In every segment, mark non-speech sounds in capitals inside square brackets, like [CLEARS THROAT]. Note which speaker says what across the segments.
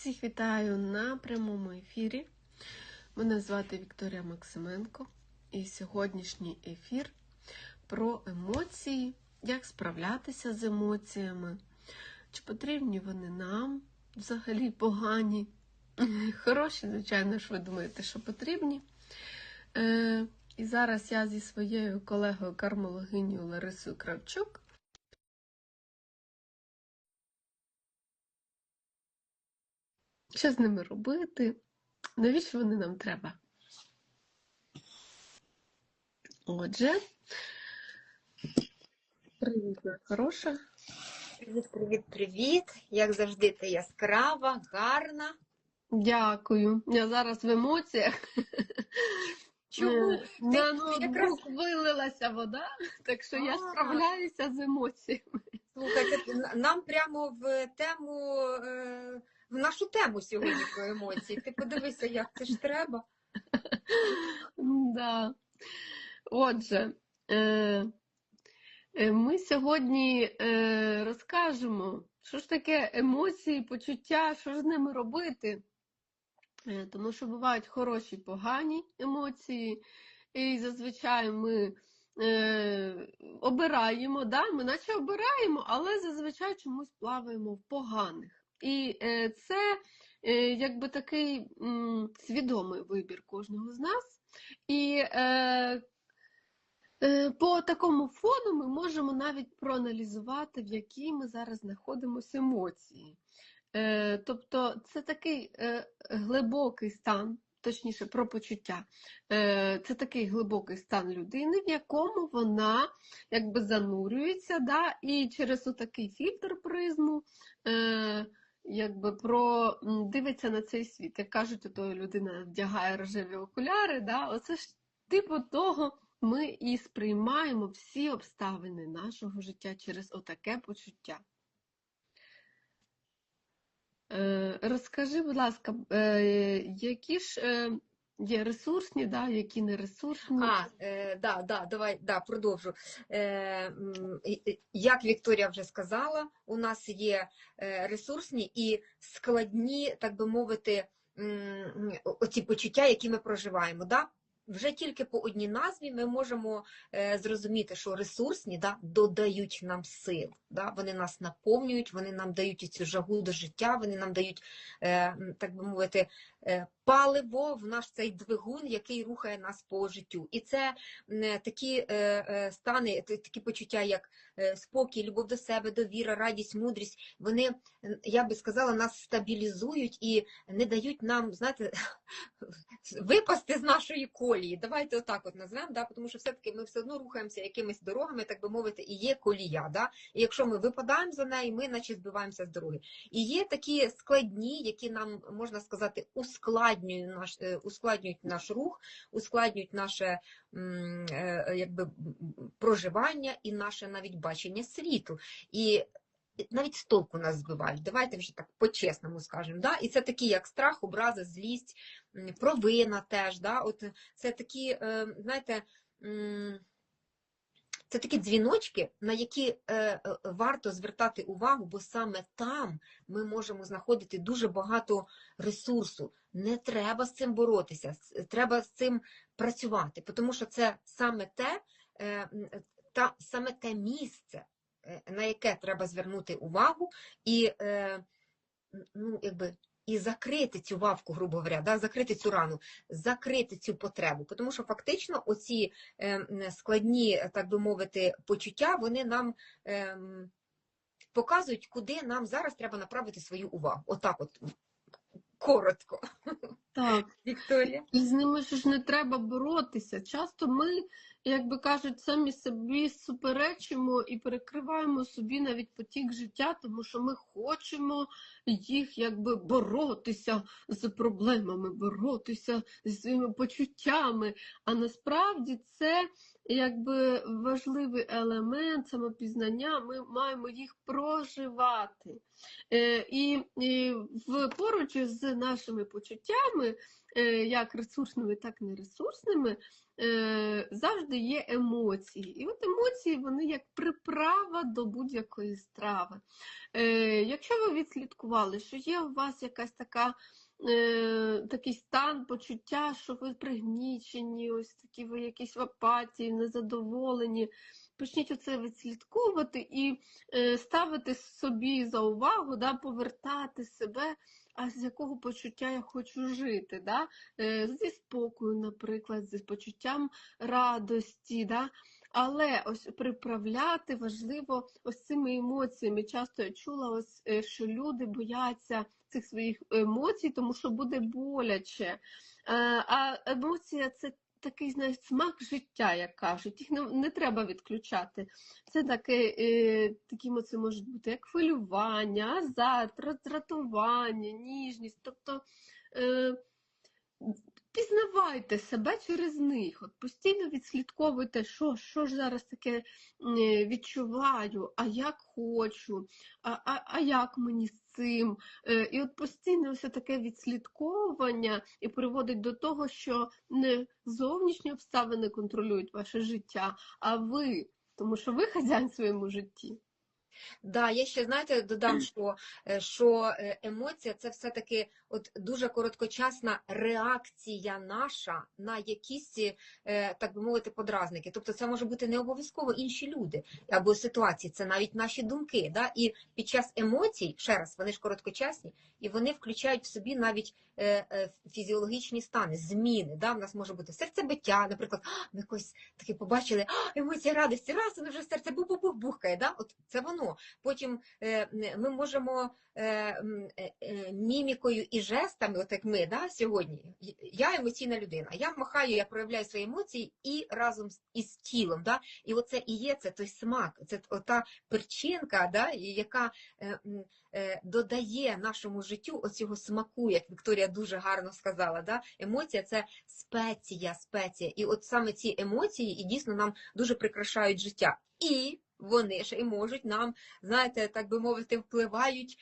Speaker 1: Всіх вітаю на прямому ефірі. Мене звати Вікторія Максименко, і сьогоднішній ефір про емоції, як справлятися з емоціями, чи потрібні вони нам взагалі погані. [LAUGHS] Хороші, звичайно ж, ви думаєте, що потрібні. Е, І зараз я зі своєю колегою кармологинею Ларисою Кравчук Що з ними робити? Навіщо вони нам треба? Отже, привіт, моя хороша.
Speaker 2: Привіт, привіт, привіт. Як завжди, ти яскрава, гарна.
Speaker 1: Дякую. Я зараз в емоціях.
Speaker 2: Чому?
Speaker 1: Е, На ноутбук вилилася вода, так що я справляюся з емоціями.
Speaker 2: Слухайте, нам прямо в тему, е, в нашу тему сьогодні про емоції. Ти подивися, як це ж треба.
Speaker 1: Да. Отже, е, е, ми сьогодні е, розкажемо, що ж таке емоції, почуття, що ж з ними робити. Тому що бувають хороші, погані емоції, і зазвичай ми е, обираємо, да? ми наче обираємо, але зазвичай чомусь плаваємо в поганих. І е, це е, якби такий свідомий вибір кожного з нас. І е, по такому фону ми можемо навіть проаналізувати, в якій ми зараз знаходимося емоції. Тобто це такий глибокий стан, точніше про почуття. Це такий глибокий стан людини, в якому вона якби занурюється, да, і через отакий фільтр призму. Якби про дивиться на цей світ. Як кажуть, ото людина вдягає рожеві окуляри, да? оце ж типу того ми і сприймаємо всі обставини нашого життя через отаке почуття. Е, розкажи, будь ласка, е, які ж е, є ресурсні, да, які не ресурсні?
Speaker 2: А, е, да, да, давай, да, продовжу. Е, як Вікторія вже сказала, у нас є е, ресурсні і складні, так би мовити, оці почуття, які ми проживаємо. Да? Вже тільки по одній назві ми можемо е, зрозуміти, що ресурсні да, додають нам сил. Да? Вони нас наповнюють, вони нам дають цю жагу до життя, вони нам дають, е, так би мовити, паливо в наш цей двигун, який рухає нас по життю. І це м, такі е, е, стани, такі почуття, як е, спокій, любов до себе, довіра, радість, мудрість, вони, я би сказала, нас стабілізують і не дають нам, знаєте, [LAUGHS] випасти з нашої колії. Давайте отак от назвемо, да? тому що все-таки ми все одно рухаємося якимись дорогами, так би мовити, і є колія. Да? І якщо ми випадаємо за неї, ми наче збиваємося з дороги. І є такі складні, які нам, можна сказати, ускладнюють наш, е, ускладнюють наш рух, ускладнюють наше е, якби, проживання і наше навіть бачення світу. І навіть з толку нас збивають. Давайте вже так по-чесному скажемо. Да? І це такі, як страх, образа, злість, провина теж. Да? От це такі, е, знаєте, це такі дзвіночки, на які е, е, варто звертати увагу, бо саме там ми можемо знаходити дуже багато ресурсу. Не треба з цим боротися, треба з цим працювати, тому що це саме те, е, та, саме те місце, на яке треба звернути увагу і, ну, якби, і закрити цю вавку, грубо говоря, да, закрити цю рану, закрити цю потребу. Тому що фактично оці е, складні, так би мовити, почуття, вони нам ем, показують, куди нам зараз треба направити свою увагу. Отак от коротко.
Speaker 1: Так. [LAUGHS]
Speaker 2: Вікторія.
Speaker 1: І з ними ж не треба боротися. Часто ми, як би кажуть, самі собі суперечимо і перекриваємо собі навіть потік життя, тому що ми хочемо їх якби боротися з проблемами, боротися зі своїми почуттями. А насправді це якби важливий елемент самопізнання, ми маємо їх проживати. Е, І, і в поруч з нашими почуттями, як ресурсними, так і нересурсними, е, завжди є емоції. І от емоції вони як приправа до будь-якої страви. Е, Якщо ви відслідкували, що є у вас якась така е, такий стан почуття, що ви пригнічені, ось такі ви якісь в апатії, незадоволені. Почніть оце відслідковувати і е, ставити собі за увагу, да, повертати себе, а з якого почуття я хочу жити. Да? Е, зі спокою, наприклад, з почуттям радості. Да? Але ось приправляти важливо ось цими емоціями. Часто я чула, ось, е, що люди бояться цих своїх емоцій, тому що буде боляче. А емоція це такий знаєш, смак життя, як кажуть. Їх не, не треба відключати. Це таке, е, такі емоції можуть бути як хвилювання, азарт, роздратування, ніжність. Тобто е, пізнавайте себе через них. От постійно відслідковуйте, що, що ж зараз таке е, відчуваю, а як хочу, а, а, а як мені з цим. Е, І от постійне ось таке відслідковування і приводить до того, що не зовнішні обставини контролюють ваше життя, а ви, тому що ви хазяїн своєму житті.
Speaker 2: Да, я ще знаєте, додам, що, е, що е, емоція це все-таки от дуже короткочасна реакція наша на якісь, е, так би мовити, подразники. Тобто це може бути не обов'язково інші люди або ситуації, це навіть наші думки. Да? І під час емоцій, ще раз, вони ж короткочасні, і вони включають в собі навіть фізіологічні стани, зміни. Да? В нас може бути серцебиття, наприклад, ми якось таке побачили, «А, емоція радості, раз, воно вже серце бух-бух-бух бухкає. Да? От це воно. Потім е, ми можемо е, е, мімікою і жестами, от як ми да, сьогодні. Я емоційна людина. Я махаю, я проявляю свої емоції і разом із тілом. Да? І оце і є це той смак, це та перчинка, да, яка додає нашому життю оцього смаку, як Вікторія дуже гарно сказала. Да? Емоція це спеція, спеція. І от саме ці емоції і дійсно нам дуже прикрашають життя. І вони ще й можуть нам, знаєте, так би мовити, впливають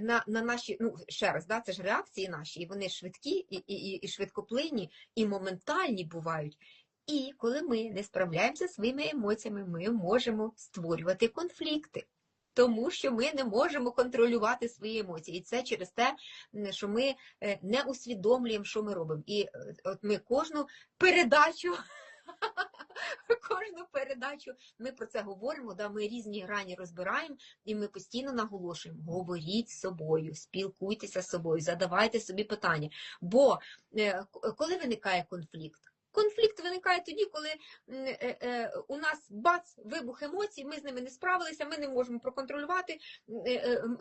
Speaker 2: на, на наші, ну ще раз, да, це ж реакції наші, і вони швидкі, і, і, і, швидкоплинні, і моментальні бувають. І коли ми не справляємося зі своїми емоціями, ми можемо створювати конфлікти. Тому що ми не можемо контролювати свої емоції, і це через те, що ми е, не усвідомлюємо, що ми робимо. І е, от ми кожну передачу [LAUGHS] [LAUGHS] Кожну передачу ми про це говоримо, да, ми різні грані розбираємо, і ми постійно наголошуємо: говоріть з собою, спілкуйтеся з собою, задавайте собі питання. Бо е, коли виникає конфлікт? Конфлікт виникає тоді, коли е, е, у нас бац, вибух емоцій, ми з ними не справилися, ми не можемо проконтролювати,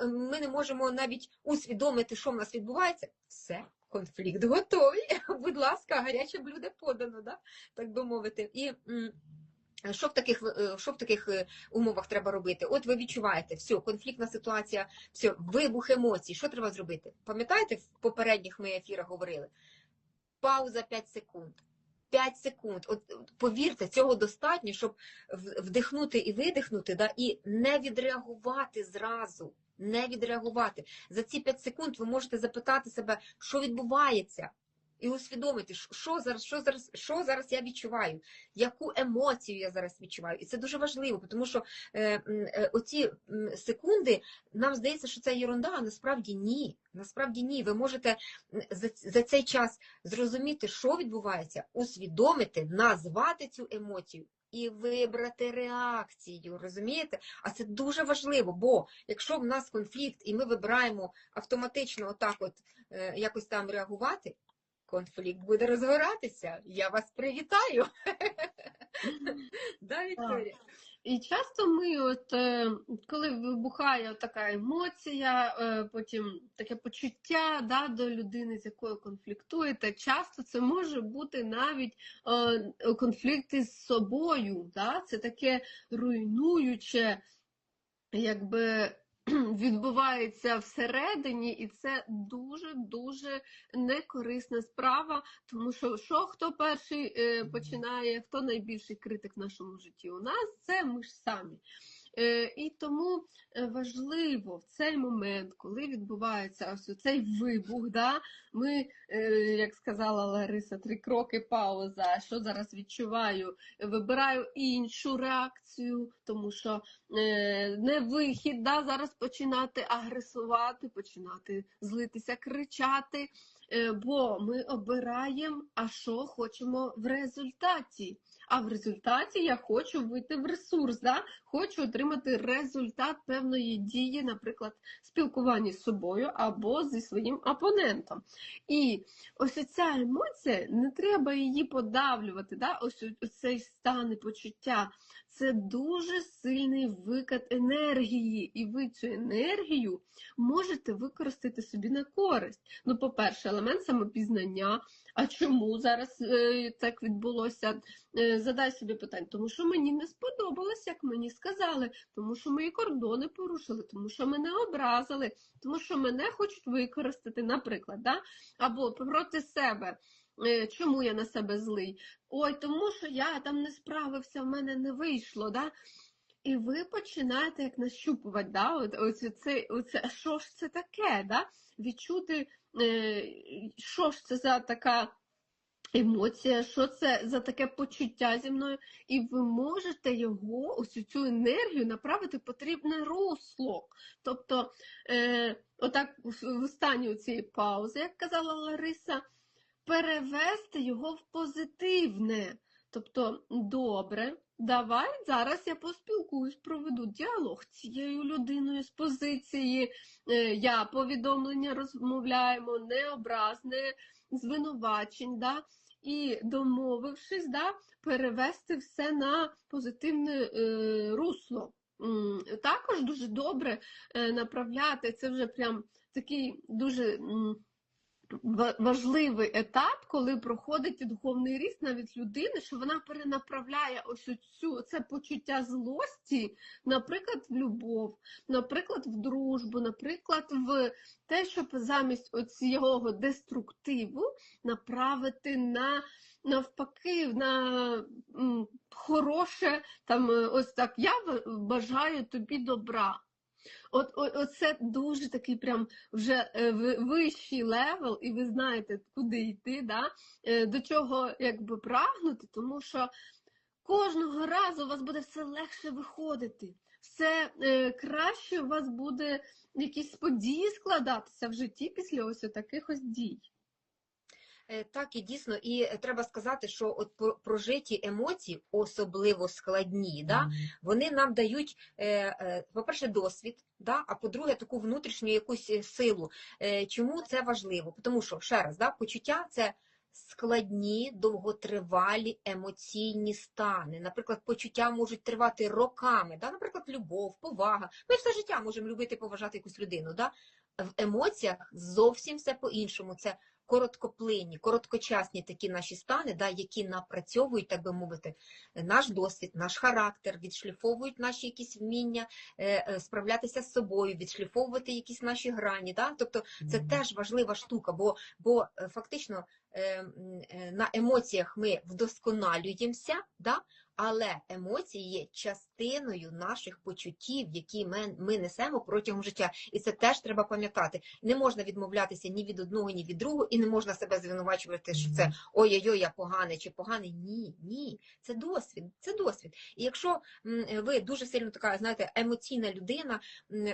Speaker 2: ми не можемо навіть усвідомити, що в нас відбувається. Все, конфлікт готовий. [LAUGHS] Будь ласка, гаряче блюдо подано, да? так би мовити. І що в таких е, що в таких е, умовах треба робити? От ви відчуваєте, все, конфліктна ситуація, все, вибух емоцій. Що треба зробити? Пам'ятаєте, в попередніх ми ефірах говорили? Пауза 5 секунд. 5 секунд. От повірте, цього достатньо, щоб вдихнути і видихнути, да, і не відреагувати зразу. Не відреагувати. За ці 5 секунд ви можете запитати себе, що відбувається, і усвідомити, що- зараз, що зараз, що зараз я відчуваю, яку емоцію я зараз відчуваю. І це дуже важливо, тому що е, е, оці секунди нам здається, що це єрунда, а насправді ні. Насправді ні. Ви можете за, за цей час зрозуміти, що відбувається, усвідомити, назвати цю емоцію. І вибрати реакцію, розумієте? А це дуже важливо, бо якщо в нас конфлікт і ми вибираємо автоматично отак, от е, якось там реагувати, конфлікт буде розгоратися. Я вас привітаю. [LAUGHS] Да, Вікторія?
Speaker 1: І часто ми, от е, коли вибухає така емоція, е, потім таке почуття да, до людини, з якою конфліктуєте, часто це може бути навіть конфлікти конфлікт із собою. Да? Це таке руйнуюче, якби [CLEARS THROAT] відбувається всередині, і це дуже дуже некорисна справа, тому що що хто перший е, починає, хто найбільший критик в нашому житті? У нас це ми ж самі. Е, І тому е, важливо в цей момент, коли відбувається ось цей вибух, да, ми, е, як сказала Лариса, три кроки пауза. Що зараз відчуваю? Вибираю іншу реакцію, тому що не вихід, да, зараз починати агресувати, починати злитися, кричати. Бо ми обираємо, а що хочемо в результаті. А в результаті я хочу вийти в ресурс, да? хочу отримати результат певної дії, наприклад, спілкування з собою або зі своїм опонентом. І ось ця емоція, не треба її подавлювати. Да? Ось цей стан і почуття. Це дуже сильний викид енергії, і ви цю енергію можете використати собі на користь. Ну, по-перше, елемент самопізнання. А чому зараз е, так відбулося? Е, задай собі питання, тому що мені не сподобалось, як мені сказали, тому що мої кордони порушили, тому що мене образили, тому що мене хочуть використати, наприклад, да? або проти себе. Е, Чому я на себе злий? Ой, тому що я там не справився, в мене не вийшло. Да? І ви починаєте як нащупувати, да? От, оце, це, оце, що ж це таке? Да? Відчути, е, що ж це за така емоція, що це за таке почуття зі мною, і ви можете його, ось цю енергію направити в потрібне русло. Тобто, е, отак в стані цієї паузи, як казала Лариса, перевести його в позитивне. Тобто, добре, давай зараз я поспілкуюсь, проведу діалог з цією людиною з позиції. е, Я повідомлення розмовляємо, не образ, звинувачень, да? і домовившись, да, перевести все на позитивне е, русло. Також дуже добре е, направляти, це вже прям такий дуже важливий етап, коли проходить духовний ріст навіть людини, що вона перенаправляє ось цю це почуття злості, наприклад, в любов, наприклад, в дружбу, наприклад, в те, щоб замість цього деструктиву направити на навпаки на хороше, там ось так я бажаю тобі добра. От, от, оце дуже такий прям вже е, вищий левел, і ви знаєте, куди йти, да? е, до чого якби прагнути, тому що кожного разу у вас буде все легше виходити, все е, краще у вас буде якісь події складатися в житті після ось таких ось дій.
Speaker 2: Е, Так, і дійсно, і е, треба сказати, що от про- прожиті емоції, особливо складні, да, вони нам дають, е, по-перше, досвід, да, а по-друге, таку внутрішню якусь силу. Чому це важливо? Тому що, ще раз, да, почуття це складні, довготривалі емоційні стани. Наприклад, почуття можуть тривати роками, да, наприклад, любов, повага. Ми все життя можемо любити, поважати якусь людину. Да? В емоціях зовсім все по-іншому. Це короткоплинні, короткочасні такі наші стани, да, які напрацьовують, так би мовити, наш досвід, наш характер, відшліфовують наші якісь вміння е, е, справлятися з собою, відшліфовувати якісь наші грані. Да? Тобто це теж важлива штука, бо, бо е, фактично на емоціях ми вдосконалюємося, да? але емоції є частиною наших почуттів, які ми, ми несемо протягом життя. І це теж треба пам'ятати. Не можна відмовлятися ні від одного, ні від другого, і не можна себе звинувачувати, що це ой-ой-ой, я поганий чи поганий. Ні, ні, це досвід, це досвід. І якщо ви дуже сильно така, знаєте, емоційна людина,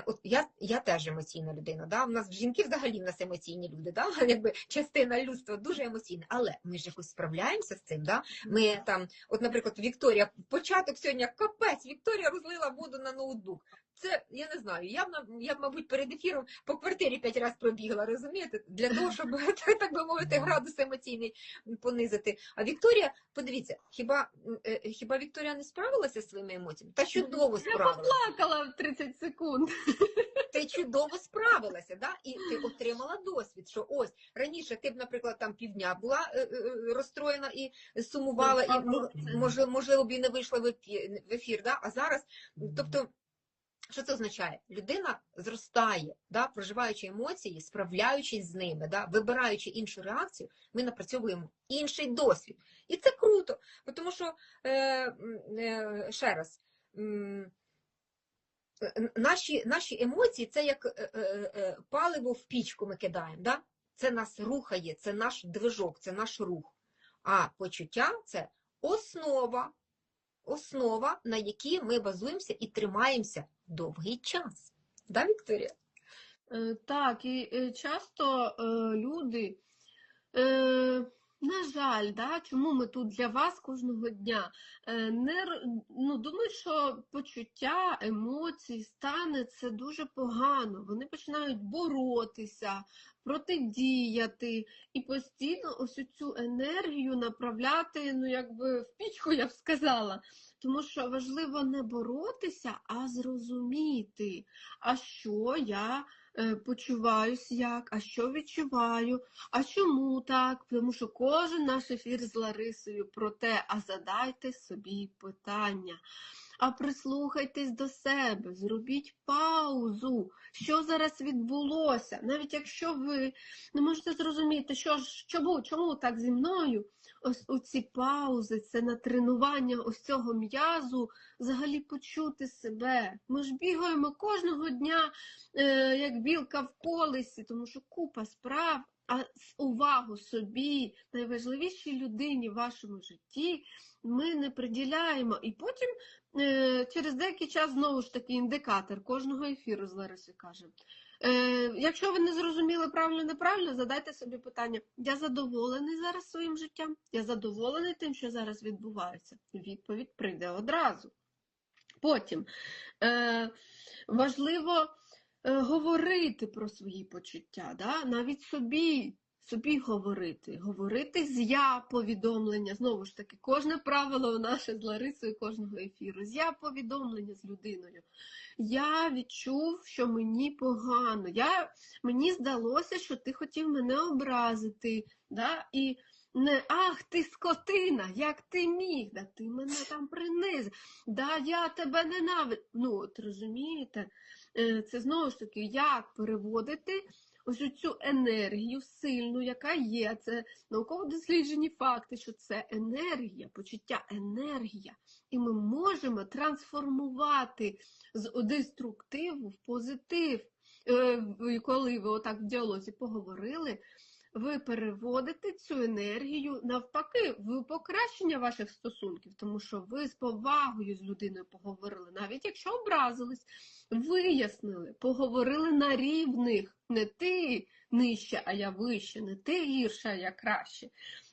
Speaker 2: от я, я теж емоційна людина. Да? У нас жінки взагалі в нас емоційні люди, да? [LAUGHS] якби частина людства дуже емоційна, але ми ж якось справляємося з цим. Да? Ми там, от, наприклад, Вікторія, початок сьогодні капець, Вікторія розлила воду на ноутбук. Це я не знаю. Я б я б, мабуть, перед ефіром по квартирі п'ять разів пробігла, розумієте? Для того, щоб [LAUGHS] так би мовити, градус емоційний понизити. А Вікторія, подивіться, хіба е, хіба Вікторія не справилася зі своїми емоціями? Та чудово
Speaker 1: Я
Speaker 2: справилася.
Speaker 1: Плакала в 30 секунд.
Speaker 2: Ти чудово справилася, да? і ти отримала досвід, що ось раніше ти б, наприклад, там півдня була е, е, розстроєна і сумувала, і м- можливо, можливо б і не вийшла в ефір да? а зараз, тобто. Що це означає? Людина зростає, да, проживаючи емоції, справляючись з ними, да, вибираючи іншу реакцію, ми напрацьовуємо інший досвід. І це круто, тому що, е, е, ще раз, е, наші, наші емоції це як е, е, е, паливо в пічку ми кидаємо. Да? Це нас рухає, це наш движок, це наш рух. А почуття це основа, основа, на якій ми базуємося і тримаємося довгий час. Да, Вікторія?
Speaker 1: Е, Так, і е, часто е, люди, на жаль, да, чому ми тут для вас кожного дня, е, не, ну, думають, що почуття, емоції, стани це дуже погано. Вони починають боротися, протидіяти і постійно ось цю енергію направляти, ну, якби в пічку, я б сказала. Тому що важливо не боротися, а зрозуміти, а що я почуваюсь як, а що відчуваю, а чому так? Тому що кожен наш ефір з Ларисою про те, а задайте собі питання. А прислухайтесь до себе, зробіть паузу, що зараз відбулося. Навіть якщо ви не можете зрозуміти, що ж, чому, чому так зі мною, ось оці паузи, це на тренування ось цього м'язу, взагалі почути себе. Ми ж бігаємо кожного дня, е, як білка в колесі, тому що купа справ, а с- увагу собі, найважливішій людині в вашому житті, ми не приділяємо. І потім через деякий час знову ж таки індикатор кожного ефіру з Ларисою каже. Е, якщо ви не зрозуміли правильно неправильно, задайте собі питання: я задоволений зараз своїм життям? Я задоволений тим, що зараз відбувається? Відповідь прийде одразу. Потім е, важливо е, говорити про свої почуття, навіть собі. Собі говорити, говорити з я повідомлення. Знову ж таки, кожне правило наше з Ларисою кожного ефіру. З я повідомлення з людиною. Я відчув, що мені погано. Я, мені здалося, що ти хотів мене образити. Да? І не ах, ти скотина, як ти міг, да ти мене там принизив, да я тебе ненавиджу. Ну, от розумієте, Е, це знову ж таки, як переводити ось цю енергію сильну, яка є. Це науково досліджені факти, що це енергія, почуття енергія. І ми можемо трансформувати з деструктиву в позитив. Е, Коли ви отак в діалозі поговорили, ви переводите цю енергію навпаки в покращення ваших стосунків, тому що ви з повагою з людиною поговорили, навіть якщо образились, вияснили, поговорили на рівних, не ти нижче, а я вище, не ти гірше, а я краще.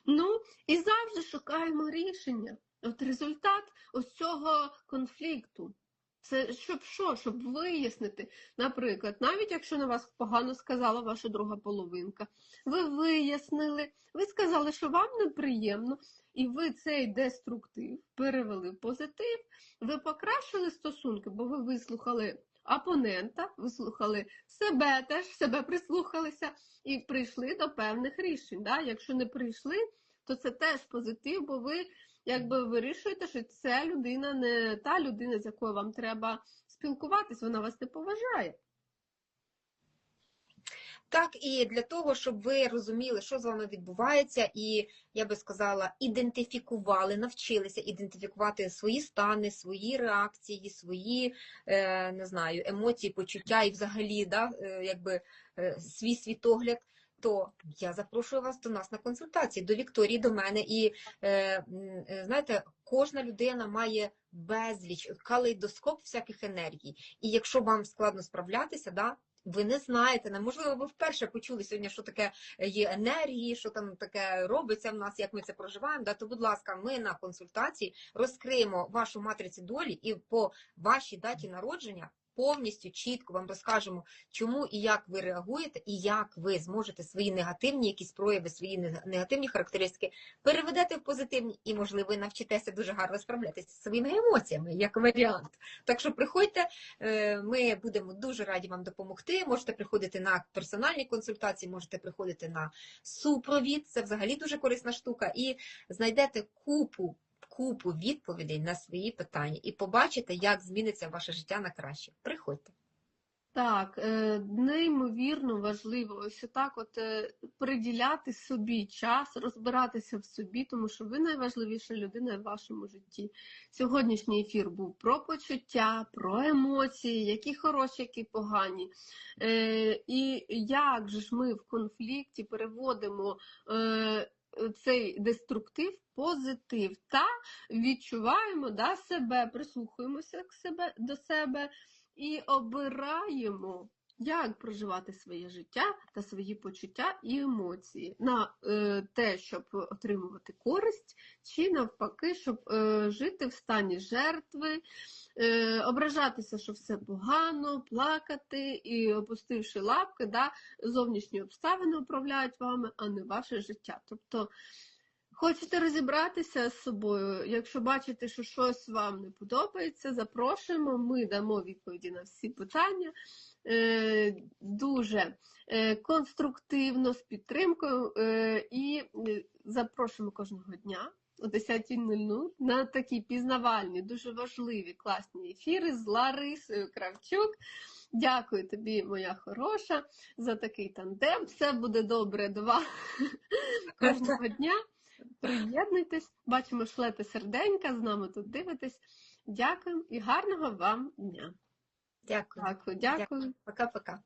Speaker 1: Ну і завжди шукаємо рішення. От результат ось цього конфлікту. Це щоб що? Щоб вияснити, наприклад, навіть якщо на вас погано сказала ваша друга половинка, ви вияснили, ви сказали, що вам неприємно, і ви цей деструктив перевели в позитив, ви покращили стосунки, бо ви вислухали опонента, вислухали себе теж, себе прислухалися і прийшли до певних рішень. Да? Якщо не прийшли, то це теж позитив, бо ви якби вирішуєте, що ця людина не та людина, з якою вам треба спілкуватись, вона вас не поважає.
Speaker 2: Так, і для того, щоб ви розуміли, що з вами відбувається, і я би сказала, ідентифікували, навчилися ідентифікувати свої стани, свої реакції, свої е, не знаю, емоції, почуття і взагалі, да, е, якби е, свій світогляд. То я запрошую вас до нас на консультації, до Вікторії, до мене. І е, е, знаєте, кожна людина має безліч калейдоскоп всяких енергій. І якщо вам складно справлятися, да, ви не знаєте, не- можливо, ви вперше почули сьогодні, що таке є енергії, що там таке робиться в нас, як ми це проживаємо. Да, то, будь ласка, ми на консультації розкриємо вашу матрицю долі і по вашій даті народження повністю чітко вам розкажемо, чому і як ви реагуєте, і як ви зможете свої негативні якісь прояви, свої негативні характеристики переведете в позитивні, і, можливо, навчитеся дуже гарно справлятися зі своїми емоціями, як варіант. Так що приходьте, е, ми будемо дуже раді вам допомогти. Можете приходити на персональні консультації, можете приходити на супровід. Це взагалі дуже корисна штука. І знайдете купу. Купу відповідей на свої питання і побачите, як зміниться ваше життя на краще. Приходьте.
Speaker 1: Так, е, неймовірно важливо ось отак от е, приділяти собі час, розбиратися в собі, тому що ви найважливіша людина в вашому житті. Сьогоднішній ефір був про почуття, про емоції, які хороші, які погані. Е, І як же ж ми в конфлікті переводимо цей деструктив позитив. Та відчуваємо да, себе, прислухаємося до себе і обираємо, як проживати своє життя та свої почуття і емоції на е, те, щоб отримувати користь, чи навпаки, щоб е, жити в стані жертви, е, ображатися, що все погано, плакати і опустивши лапки, да, зовнішні обставини управляють вами, а не ваше життя. Тобто Хочете розібратися з собою? Якщо бачите, що щось вам не подобається, запрошуємо. Ми дамо відповіді на всі питання дуже е, конструктивно, з підтримкою е, і е, запрошуємо кожного дня о 10.00 на такі пізнавальні, дуже важливі, класні ефіри з Ларисою Кравчук. Дякую тобі, моя хороша, за такий тандем. Все буде добре два [LAUGHS] кожного дня. Приєднуйтесь, бачимо, шлете серденька, з нами тут дивитесь. Дякую і гарного вам дня.
Speaker 2: Дякую.
Speaker 1: Дякую, дякую.
Speaker 2: Пока-пока.